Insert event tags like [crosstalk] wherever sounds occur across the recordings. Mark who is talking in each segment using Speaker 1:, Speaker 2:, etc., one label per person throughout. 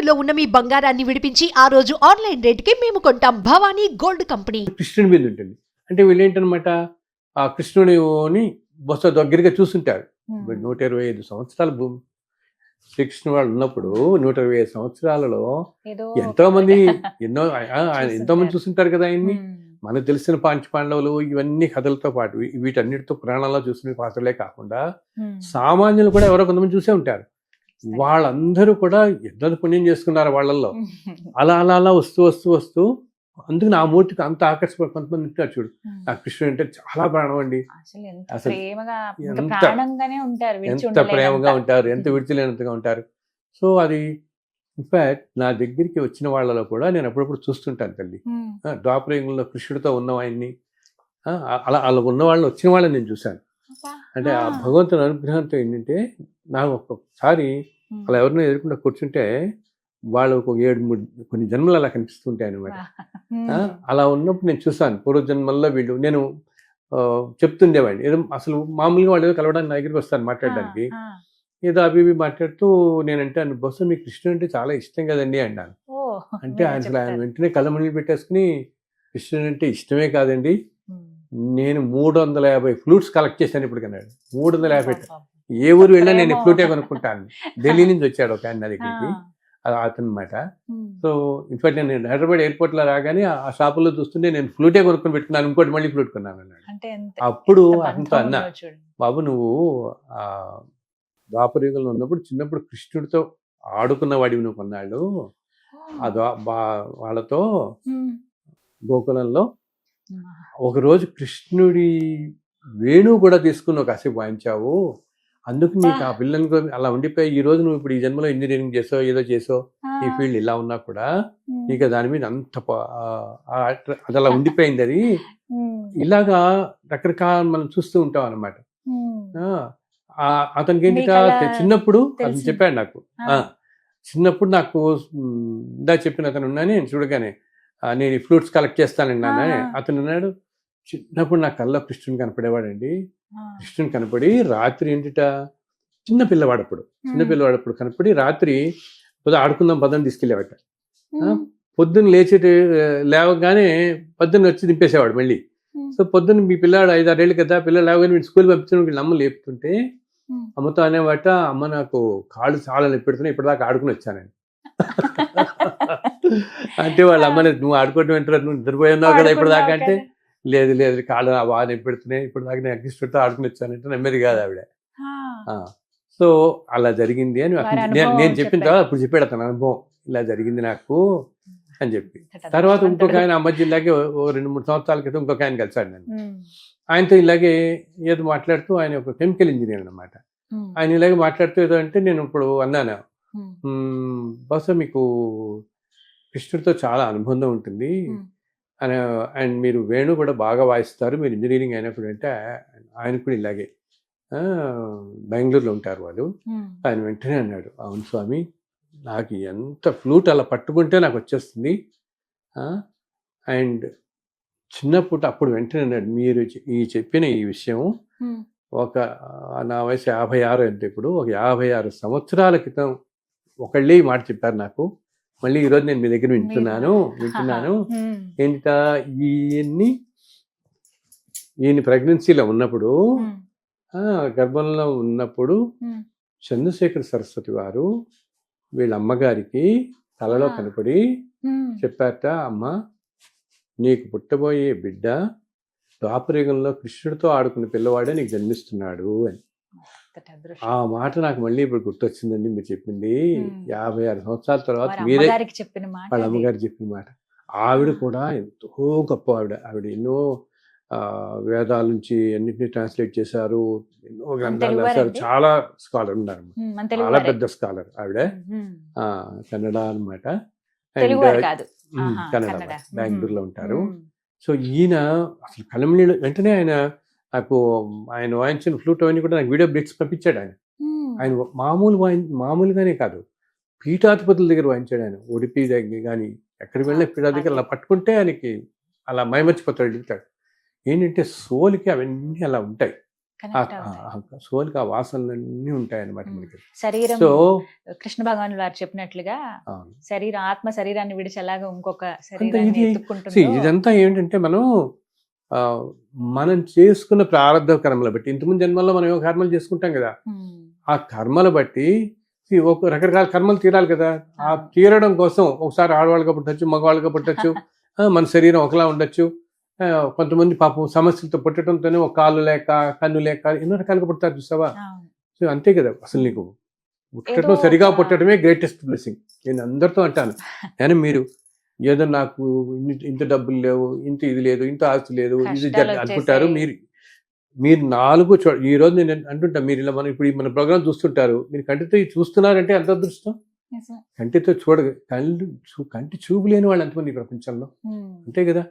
Speaker 1: తాకట్టులో ఉన్న మీ బంగారాన్ని విడిపించి ఆ రోజు ఆన్లైన్ రేటుకి మేము కొంటాం. Bhavani gold company.
Speaker 2: కృష్ణుడి మీద ఉంటుంది. అంటే వీళ్ళు ఏంటనమాట ఆ కృష్ణుడిని బొత్స దగ్గరగా చూస్తుంటారు ఇప్పుడు నూట ఇరవై ఐదు సంవత్సరాల భూమి. శ్రీకృష్ణ వాళ్ళు ఉన్నప్పుడు నూట ఇరవై ఐదు సంవత్సరాలలో ఎంతో మంది. [laughs] ఎన్నో ఎంతో మంది చూస్తుంటారు కదా ఆయన్ని?
Speaker 3: ఉమ్.
Speaker 2: మనకు తెలిసిన పాంచ పాండవులు ఇవన్నీ కథలతో పాటు వీటన్నిటితో పురాణాల్లో చూసిన పాత్రలే కాకుండా
Speaker 3: ఉమ్.
Speaker 2: సామాన్యులు కూడా ఎవరో కొంతమంది చూసే ఉంటారు. వాళ్ళందరూ కూడా ఎంత పుణ్యం చేసుకున్నారు వాళ్ళల్లో. [laughs] అలా అలా అలా వస్తూ వస్తూ వస్తూ అందుకని ఆ మూర్తికి అంత ఆకర్షణ కొంతమంది ఉంటారు చూడు. ఆ. కృష్ణుడు అంటే చాలా ప్రాణం అండి
Speaker 3: అసలు ఎంత ప్రేమగా ఉంటారు
Speaker 2: ఎంత
Speaker 3: ఉండలేనంత.
Speaker 2: ప్రేమగా ఉంటారు ఎంత విడిచిలేనంతగా ఉంటారు. సో అది ఇన్ఫాక్ట్ నా దగ్గరికి వచ్చిన వాళ్ళలో కూడా నేను అప్పుడప్పుడు చూస్తుంటాను తల్లి. ద్వాపరయుగంలో కృష్ణుడితో ఉన్న ఆయన్ని అలా అలా ఉన్న వాళ్ళని వచ్చిన వాళ్ళని నేను చూశాను. అంటే ఆ. భగవంతుని అనుగ్రహంతో ఏంటంటే నాకు ఒక్కొక్కసారి. అలా ఎవరినో ఎదుర్కొంటే కూర్చుంటే వాళ్ళు ఒక ఏడు మూడు కొన్ని జన్మలు అలా కనిపిస్తుంటాయి అనమాట అలా ఉన్నప్పుడు నేను చూసాను పూర్వజన్మల్లో వీళ్ళు నేను చెప్తుండేవాడిని ఏదో అసలు మామూలుగా వాళ్ళు ఏదో కలవడానికి నా దగ్గరికి వస్తాను మాట్లాడడానికి. ఏదో అవి ఇవి మాట్లాడుతూ నేనంటే బహుశా మీకు కృష్ణుడు అంటే చాలా ఇష్టం కదండి అన్నాను అంటే అసలు ఆయన. వెంటనే కళ్ళమణిలు పెట్టేసుకుని కృష్ణుడు అంటే ఇష్టమే కాదండి. నేను మూడు వందల యాభై ఫ్లూట్స్ కలెక్ట్ చేశాను ఇప్పుడు కన్నాడు మూడు వందల యాభై. ఏ ఊరు వెళ్ళినా నేను. ఫ్లూటే కొనుక్కుంటాను ఢిల్లీ నుంచి వచ్చాడు ఒక ఆయన దగ్గరికి
Speaker 3: ఆ.
Speaker 2: అది అతను అనమాట
Speaker 3: ఉమ్.
Speaker 2: సో ఇన్ఫాక్ట్ నేను హైదరాబాద్ ఎయిర్పోర్ట్లో రాగానే ఆ- షాపులో చూస్తుంటే నేను ఫ్లూటే కొనుక్కొని పెట్టుకున్నాను ఇంకోటి మళ్ళీ ఫ్లూట్ కొన్నాను అన్నాడు అప్పుడు అంత అన్నా. బాబు నువ్వు ఆ ద్వాపరయుగంలో ఉన్నప్పుడు చిన్నప్పుడు కృష్ణుడితో ఆడుకున్న వాడివి నువ్వు కొన్నాళ్ళు ఆ వాళ్ళతో. గోకులంలో. ఒకరోజు కృష్ణుడి వేణువు కూడా తీసుకుని ఒక కాసేపు వాయించావు అందుకు నీకు ఆ పిల్లలు కూడా అలా ఉండిపోయి ఈ రోజు నువ్వు ఇప్పుడు ఈ జన్మలో ఇంజనీరింగ్ చేసావు ఏదో చేసావు ఈ. ఫీల్డ్ ఇలా ఉన్నా కూడా. నీకు దాని మీద అంత అది అలా ఉండిపోయింది అది. ఇలాగా రకరకాల మనం చూస్తూ ఉంటాం అనమాట. అతనికి ఏంటి చిన్నప్పుడు అతను. చెప్పాడు నాకు చిన్నప్పుడు నాకు ఇందా చెప్పిన అతను ఉన్నాను నేను చూడగానే నేను ఫ్రూట్స్ కలెక్ట్ చేస్తానండి నాన్న
Speaker 3: ఆ.
Speaker 2: అతను అన్నాడు చిన్నప్పుడు నా కళ్ళ కృష్ణుని కనపడేవాడండి. కృష్ణుని కనపడి రాత్రి ఏంటిట చిన్న పిల్లవాడప్పుడు చిన్న. పిల్లవాడప్పుడు కనపడి రాత్రి పొద్దు ఆడుకుందాం పదని తీసుకెళ్ళేవాట
Speaker 3: ఉమ్.
Speaker 2: పొద్దున్న లేచి లేవగానే పొద్దున్న వచ్చి దింపేసేవాడు మళ్ళీ. సో పొద్దున్న మీ పిల్లాడు ఐదారేళ్ళు కదా పిల్లలు లేవగానే వీడు స్కూల్ పంపించడం వీళ్ళ అమ్మ లేపుతుంటే. అమ్మతో అనేవాట అమ్మ నాకు కాళ్ళు చాలా నొప్పెడుతున్నాయి ఇప్పటిదాకా ఆడుకుని వచ్చానని [laughs] అంటే వాళ్ళ అమ్మని నువ్వు ఆడుకోవడం ఏంటరా నువ్వు నిద్రపోయి ఉన్నావు కదా ఇప్పటిదాకా అంటే లేదు లేదు కాళ్ళు నా బాగా నొప్పెడుతున్నాయి ఇప్పటిదాకా నేను అగ్గిష్టతో ఆడుకుని వచ్చానంటే నమ్మేది కాదు ఆవిడ
Speaker 3: ఆ.
Speaker 2: ఆ. సో అలా జరిగింది అని నేను నేను చెప్పిన. తర్వాత అప్పుడు చెప్పాడు అతను అనుభవం ఇలా జరిగింది నాకు అని చెప్పి తర్వాత ఇంకొక. ఆయన అమ్మ జిల్లాకి ఓ- రెండు మూడు సంవత్సరాల క్రితం ఇంకొక ఆయన కలిసాడు నేను. ఆయనతో ఇలాగే ఏదో మాట్లాడుతూ ఆయన ఒక కెమికల్ ఇంజనీర్ అనమాట. ఆయన ఇలాగే మాట్లాడుతూ ఏదో అంటే నేను ఇప్పుడు అన్నాను
Speaker 3: ఉమ్.
Speaker 2: "మ్మ్, బహుశా మీకు కృష్ణుడితో చాలా అనుబంధం ఉంటుంది. అని అండ్ మీరు వేణు కూడా బాగా వాయిస్తారు. మీరు ఇంజనీరింగ్ అయినప్పుడు అంటే ఆయన కూడా ఇలాగే. "ఆ, బెంగళూరులో ఉంటారు వాళ్ళు. ఆయన వెంటనే అన్నాడు అవును స్వామి నాకు ఎంత ఫ్లూట్ అలా పట్టుకుంటే నాకు వచ్చేస్తుంది. అండ్ చిన్నప్పుడు అప్పుడు వెంటనే అన్నాడు మీరు ఈ చెప్పిన ఈ విషయం. ఒక నా వయసు యాభై ఆరు అంటే ఇప్పుడు ఒక యాభై ఆరు సంవత్సరాల క్రితం ఒకళ్ళే మాట చెప్పారు నాకు. మళ్ళీ ఈరోజు నేను మీ దగ్గర వింటున్నాను [laughs] వింటున్నాను. [laughs] ఏంట ఈయన్ని ఈయన ప్రెగ్నెన్సీలో ఉన్నప్పుడు గర్భంలో ఉన్నప్పుడు. చంద్రశేఖర సరస్వతి వారు వీళ్ళ అమ్మగారికి కలలో
Speaker 3: ఆ.
Speaker 2: కనపడి. చెప్పారట అమ్మ నీకు పుట్టబోయే బిడ్డ ద్వాపరయుగంలో కృష్ణుడితో ఆడుకున్న పిల్లవాడే నీకు జన్మిస్తున్నాడు అని. ఆ మాట నాకు మళ్ళీ ఇప్పుడు గుర్తొచ్చిందండి మీరు చెప్పింది. యాభై ఆరు సంవత్సరాల తర్వాత మీరే
Speaker 3: చెప్పిన మాట
Speaker 2: వాళ్ళ. అమ్మగారు చెప్పిన మాట ఆవిడ కూడా ఎంతో గొప్ప ఆవిడ ఆవిడ ఎన్నో వేదాల నుంచి అన్నింటినీ ట్రాన్స్లేట్ చేశారు ఎన్నో గ్రంథాలు? రాశారు చాలా స్కాలర్ ఉన్నారు చాలా. పెద్ద స్కాలర్ ఆవిడ కన్నడ అనమాట కన్నడ. బెంగళూరులో. ఉంటారు. సో ఈయన అసలు కలంనీళ్ళు వెంటనే ఆయన నాకు ఆయన వాయించిన ఫ్లూట్ అవన్నీ కూడా నాకు వీడియో బ్రిక్స్ పంపించాడు ఆయన. ఆయన మామూలు వాయి మామూలుగానే కాదు. పీఠాధిపతుల దగ్గర వాయించాడు ఆయన. ఉడిపి దగ్గర కానీ ఎక్కడికి వెళ్ళినా పీఠా దగ్గర అలా పట్టుకుంటే ఆయనకి అలా మైమర్చిపోతాడు వెళ్తాడు ఏంటంటే సోలికి అవన్నీ అలా ఉంటాయి. సోలికి ఆ వాసనలన్నీ ఉంటాయి అన్నమాట
Speaker 3: ఉమ్.
Speaker 2: మనకి.
Speaker 3: శరీరం
Speaker 2: సో
Speaker 3: కృష్ణ భగవాన్ వారు చెప్పినట్లుగా. శరీరం ఆత్మ శరీరాన్ని విడిచి ఎలాగ ఇంకొక
Speaker 2: ఇదంతా ఏంటంటే మనం మనం చేసుకున్న ప్రారంభ కర్మలు బట్టి ఇంతకుముందు జన్మల్లో మనం ఏవో కర్మలు చేసుకుంటాం కదా. ఆ కర్మలు బట్టి ఒక రకరకాల కర్మలు తీరాలి కదా. ఆ తీరడం కోసం ఒకసారి ఆడవాళ్ళుగా పుట్టచ్చు మగవాళ్ళుగా పుట్టచ్చు మన శరీరం ఒకలా ఉండొచ్చు. కొంతమంది పాపం సమస్యలతో పుట్టడంతోనే ఒక కాళ్ళు లేక కన్ను లేక ఎన్నో రకాలుగా పుడతారు చూసావా. సో అంతే కదా అసలు నీకు. పుట్టడం సరిగా పుట్టడమే గ్రేటెస్ట్ బ్లెస్సింగ్ నేను అందరితో అంటాను. [laughs] కానీ మీరు ఏదో నాకు ఇంత డబ్బులు లేవు ఇంత ఇది లేదు ఇంత ఆస్తి లేదు ఇది అనుకుంటారు. మీరు మీరు నాలుగు చో ఈ రోజు నేను అంటుంటా మీరు ఇలా మనం ఇప్పుడు మన ప్రోగ్రామ్ చూస్తుంటారు మీరు కంటితో చూస్తున్నారంటే ఎంత అదృష్టం. కంటితో చూడ కళ్ళు చూ- కంటి చూపు లేని వాళ్ళు ఎంతమంది ఈ ప్రపంచంలో
Speaker 3: ఉమ్,
Speaker 2: అంతే కదా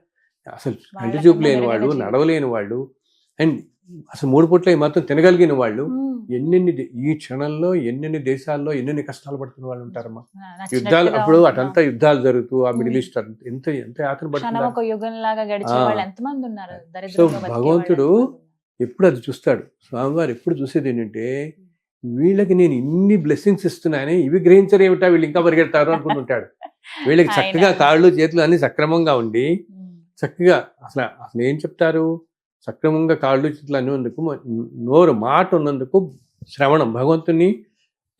Speaker 2: అసలు కంటి చూపు లేని వాళ్ళు. నడవలేని వాళ్ళు అండ్ అసలు మూడు పూట్ల మాత్రం తినగలిగిన వాళ్ళు ఎన్నెన్ని ఈ క్షణంలో ఎన్నెన్ని దేశాల్లో ఎన్నెన్ని కష్టాలు పడుతున్న వాళ్ళు ఉంటారమ్మా. యుద్ధాలు అప్పుడు. అటంతా యుద్ధాలు జరుగుతూ ఆ మిడిల్. ఈస్ట్ ఎంత ఎంత
Speaker 3: క్షణం
Speaker 2: పడుతున్నారు
Speaker 3: బతికే
Speaker 2: భగవంతుడు? ఎప్పుడు అది చూస్తాడు. స్వామివారు ఎప్పుడు చూసేది ఏంటంటే వీళ్ళకి నేను ఇన్ని బ్లెస్సింగ్స్ ఇస్తున్నానే ఇవి గ్రహించరు ఏమిటా? వీళ్ళు ఇంకా పరిగెడతారు అనుకుంటుంటాడు వీళ్ళకి. [laughs] చక్కగా కాళ్ళు చేతులు అన్ని సక్రమంగా ఉండి చక్కగా అసలు అసలు ఏం చెప్తారు? సక్రమంగా కాళ్ళు చేతులు అన్ని ఉన్నందుకు నోరు మాట ఉన్నందుకు శ్రవణం. భగవంతుని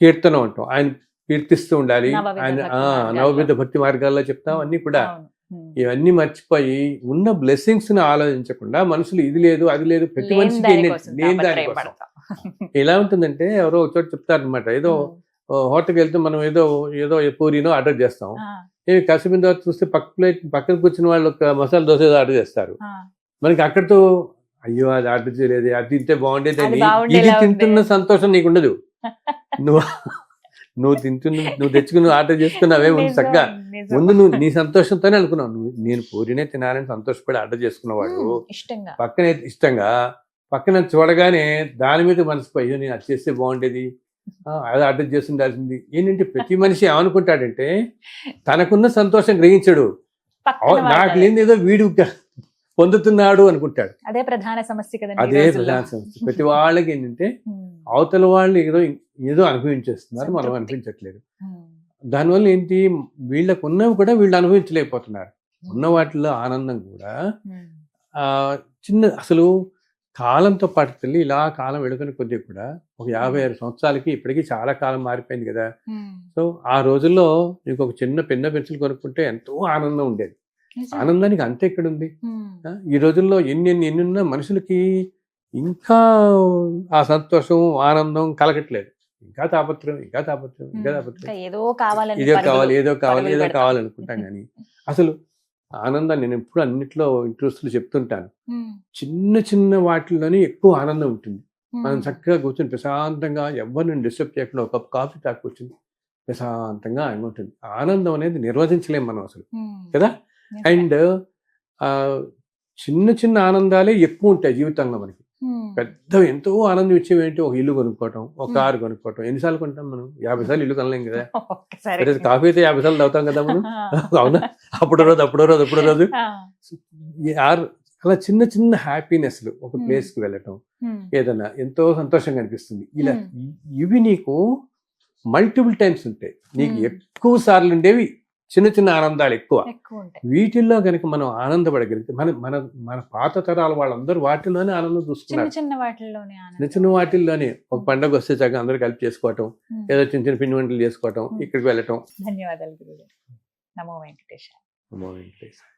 Speaker 2: కీర్తనం అంటాం. ఆయన కీర్తిస్తూ ఉండాలి. ఆయన. నవవిధ భక్తి మార్గాల్లో చెప్తాం. అన్ని కూడా. ఇవన్నీ మర్చిపోయి ఉన్న బ్లెస్సింగ్స్ని ఆలోచించకుండా మనుషులు ఇది లేదు అది లేదు ప్రతి మనిషికి లేని దాని. ఎలా ఉంటుందంటే ఎవరో ఒక చోట చెప్తారనమాట ఏదో హోటల్కి వెళ్తే మనం ఏదో ఏదో పూరినో ఆర్డర్ చేస్తాం. ఏమి కసిపిన తర్వాత చూస్తే పక్క ప్లేట్ పక్కన కూర్చున్న వాళ్ళు ఒక మసాలా దోశ ఆర్డర్ చేస్తారు. మనకి అక్కడితో అయ్యో అది ఆర్డర్ చేయలేదు అది తింటే బాగుండేది ఇది. తింటున్న సంతోషం నీకు ఉండదు [laughs] నువ్వు నువ్వు తింటున్న నువ్వు తెచ్చుకుని ఆర్డర్ చేసుకున్నావే ముందు చక్కగా. ముందు నువ్వు నీ సంతోషంతోనే అనుకున్నావు. నువ్వు నేను పూరినే తినాలని సంతోషపడి ఆర్డర్ చేసుకున్నవాడు. పక్కనే ఇష్టంగా. పక్కన చూడగానే దాని మీద మనసు అయ్యో నేను అది చేస్తే బాగుండేది. అది ఆర్డర్ చేసి ఉండాల్సింది ఏంటంటే ప్రతి మనిషి ఏమనుకుంటాడంటే తనకున్న సంతోషం గ్రహించడు. నాకు లేని ఏదో వీడు పొందుతున్నాడు అనుకుంటాడు.
Speaker 3: అదే ప్రధాన సమస్య కదండి ఈ
Speaker 2: అదే. ప్రధాన సమస్య. [laughs] ప్రతి వాళ్ళకి ఏంటంటే అవతల వాళ్ళు ఏదో ఏదో అనిపించేస్తున్నారు మనం. అనిపించట్లేదు. దానివల్ల ఏంటి వీళ్ళకు ఉన్నవి కూడా వీళ్ళు అనుభవించలేకపోతున్నారు. ఉన్న వాటిలో ఆనందం కూడా చిన్న అసలు కాలంతో పాటు తల్లి ఇలా కాలం వెళుతున్న కొద్దీ కూడా ఒక యాభై ఆరు సంవత్సరాలకి ఇప్పటికీ చాలా కాలం మారిపోయింది కదా. సో ఆ రోజుల్లో నీకు ఒక చిన్న పెన్న పెన్సిల్ కొనుక్కుంటే ఎంతో ఆనందం ఉండేది. ఆనందానికి అంతే ఎక్కడ ఉంది ఈ రోజుల్లో ఎన్ని ఎన్ని ఎన్ని ఉన్నా మనుషులకి ఇంకా ఆ సంతోషం ఆనందం కలగట్లేదు. ఇంకా తాపత్రం ఇంకా తాపత్రం ఇంకా తాపత్రం
Speaker 3: ఏదో
Speaker 2: ఇదో
Speaker 3: పరుగులు.
Speaker 2: కావాలి ఏదో కావాలి ఏదో. కావాలనుకుంటాం కానీ అసలు ఆనందాన్ని నేను ఎప్పుడు అన్నిట్లో ఇంట్రెస్ట్లు చెప్తుంటాను. చిన్న చిన్న వాటిల్లోనే ఎక్కువ ఆనందం ఉంటుంది. మనం చక్కగా కూర్చొని ప్రశాంతంగా ఎవరిని డిస్టర్బ్ చేయకుండా ఒక కప్ కాఫీ తాగి కూర్చుని ప్రశాంతంగా ఆయన ఉంటుంది ఆనందం అనేది నిర్వచించలేం మనం అసలు. కదా. అండ్ చిన్న చిన్న ఆనందాలే ఎక్కువ ఉంటాయి జీవితంలో మనకి. పెద్ద ఎంతో ఆనందం ఇచ్చేవి ఏంటి? ఒక ఇల్లు కొనుక్కోవటం ఒక. కారు కొనుక్కోవటం. ఎన్నిసార్లు కొంటాం మనం? యాభై సార్లు ఇల్లు కొనలేం కదా. కాఫీ అయితే యాభై సార్లు తాగుతాం కదా మనం? అవునా? అప్పుడో రోజు అప్పుడో రోజు అప్పుడో రోజు. ఆరు అలా చిన్న చిన్న హ్యాపీనెస్లు ఒక
Speaker 3: Hmm.
Speaker 2: ప్లేస్కి వెళ్ళటం ఏదైనా ఎంతో సంతోషంగా అనిపిస్తుంది. ఇలా ఇవి నీకు మల్టిపుల్ టైమ్స్ ఉంటాయి. నీకు. ఎక్కువ సార్లు ఉండేవి చిన్న చిన్న ఆనందాలు ఎక్కువ. వీటిల్లో కనుక మనం ఆనందపడగలిగితే మన మన మన పాత తరాల వాళ్ళందరూ వాటిలోనే ఆనందం చూస్తున్నారు.
Speaker 3: చిన్న వాటిల్లోనే
Speaker 2: చిన్న వాటిల్లోనే ఒక పండగ వస్తే చక్కగా అందరూ కలిపి చేసుకోవటం ఏదో చిన్న చిన్న పిండి వంటలు చేసుకోవటం. ఇక్కడికి వెళ్ళటం.
Speaker 3: ధన్యవాదాలు నమో వెంకటేశ
Speaker 2: అమ్మో, వెంకటేశ్వర.